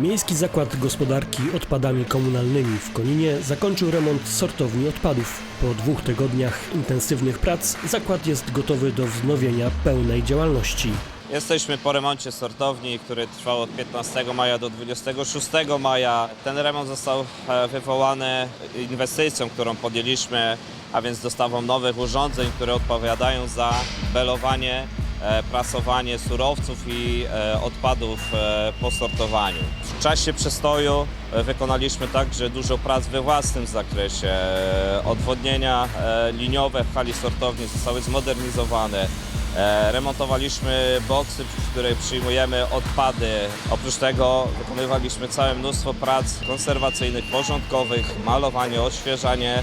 Miejski Zakład Gospodarki Odpadami Komunalnymi w Koninie zakończył remont sortowni odpadów. Po dwóch tygodniach intensywnych prac zakład jest gotowy do wznowienia pełnej działalności. Jesteśmy po remoncie sortowni, który trwał od 15 maja do 26 maja. Ten remont został e, wywołany inwestycją, którą podjęliśmy, a więc dostawą nowych urządzeń, które odpowiadają za belowanie, prasowanie surowców i e, odpadów e, po sortowaniu. W czasie przestoju e, wykonaliśmy także dużo prac we własnym zakresie. E, Odwodnienia e, liniowe w hali sortowni zostały zmodernizowane. E, Remontowaliśmy boksy, w których przyjmujemy odpady. Oprócz tego wykonywaliśmy całe mnóstwo prac konserwacyjnych, porządkowych, malowanie, odświeżanie e,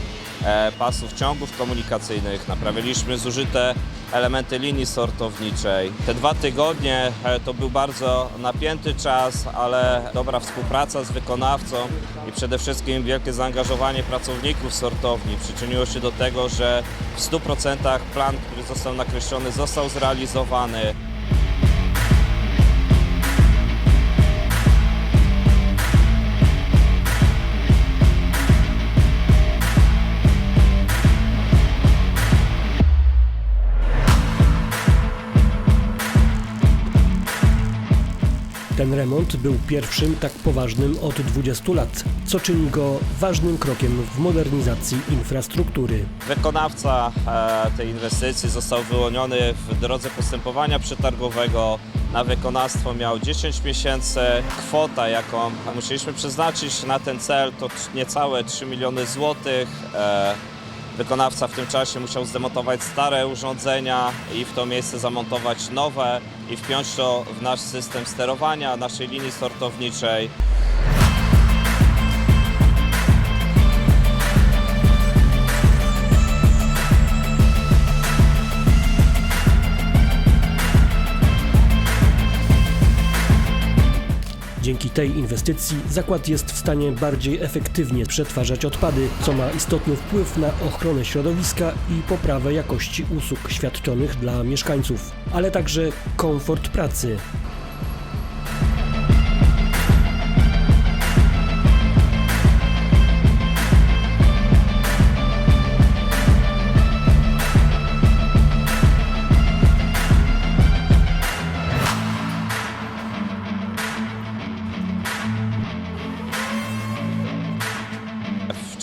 pasów ciągów komunikacyjnych. Naprawiliśmy zużyte elementy linii sortowniczej. Te dwa tygodnie e, to był bardzo napięty czas, ale dobra współpraca z wykonawcą i przede wszystkim wielkie zaangażowanie pracowników sortowni przyczyniło się do tego, że w 100% plan, który został nakreślony, został zrealizowany. Ten remont był pierwszym tak poważnym od 20 lat, co czyni go ważnym krokiem w modernizacji infrastruktury. Wykonawca e, tej inwestycji został wyłoniony w drodze postępowania przetargowego. Na wykonawstwo miał 10 miesięcy. Kwota, jaką musieliśmy przeznaczyć na ten cel, to niecałe 3 miliony złotych. Wykonawca w tym czasie musiał zdemontować stare urządzenia i w to miejsce zamontować nowe i wpiąć to w nasz system sterowania naszej linii sortowniczej. Dzięki tej inwestycji zakład jest w stanie bardziej efektywnie przetwarzać odpady, co ma istotny wpływ na ochronę środowiska i poprawę jakości usług świadczonych dla mieszkańców, ale także komfort pracy.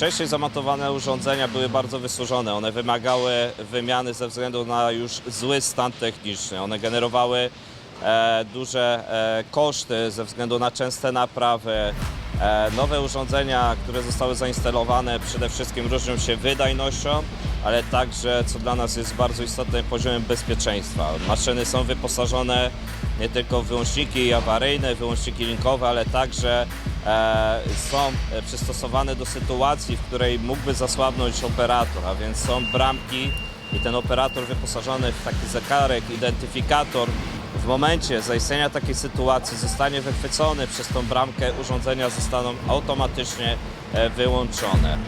Wcześniej zamontowane urządzenia były bardzo wysłużone. One wymagały wymiany ze względu na już zły stan techniczny. One generowały e, duże e, koszty ze względu na częste naprawy. E, nowe urządzenia, które zostały zainstalowane, przede wszystkim różnią się wydajnością, ale także, co dla nas jest bardzo istotne, poziomem bezpieczeństwa. Maszyny są wyposażone nie tylko w wyłączniki awaryjne, wyłączniki linkowe, ale także są e, przystosowane do sytuacji, w której mógłby zasłabnąć operator, a więc są bramki i ten operator wyposażony w taki zegarek, identyfikator. W momencie zaistnienia takiej sytuacji zostanie wychwycony przez tą bramkę, urządzenia zostaną automatycznie e, wyłączone.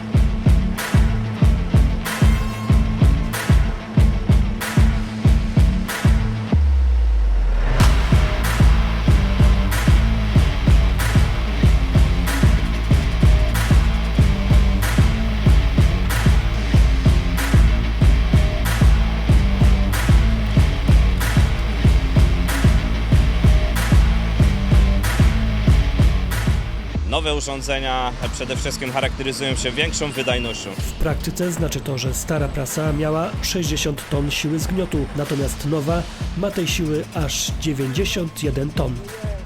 Nowe urządzenia przede wszystkim charakteryzują się większą wydajnością. W praktyce znaczy to, że stara prasa miała 60 ton siły zgniotu, natomiast nowa ma tej siły aż 91 ton.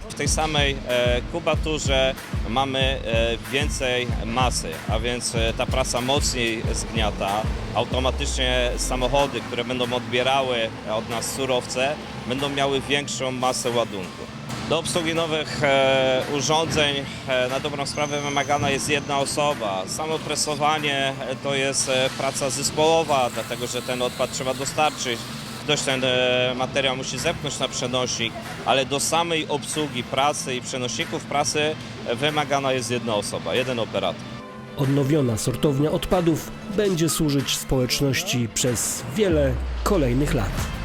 W tej samej e, kubaturze mamy e, więcej masy, a więc e, ta prasa mocniej zgniata. Automatycznie samochody, które będą odbierały od nas surowce, będą miały większą masę ładunku. Do obsługi nowych e, urządzeń e, na dobrą sprawę wymagana jest jedna osoba. Samo presowanie e, to jest e, praca zespołowa, dlatego że ten odpad trzeba dostarczyć. Ktoś ten e, materiał musi zepchnąć na przenośnik, ale do samej obsługi prasy i przenosików prasy e, wymagana jest jedna osoba, jeden operator. Odnowiona sortownia odpadów będzie służyć społeczności przez wiele kolejnych lat.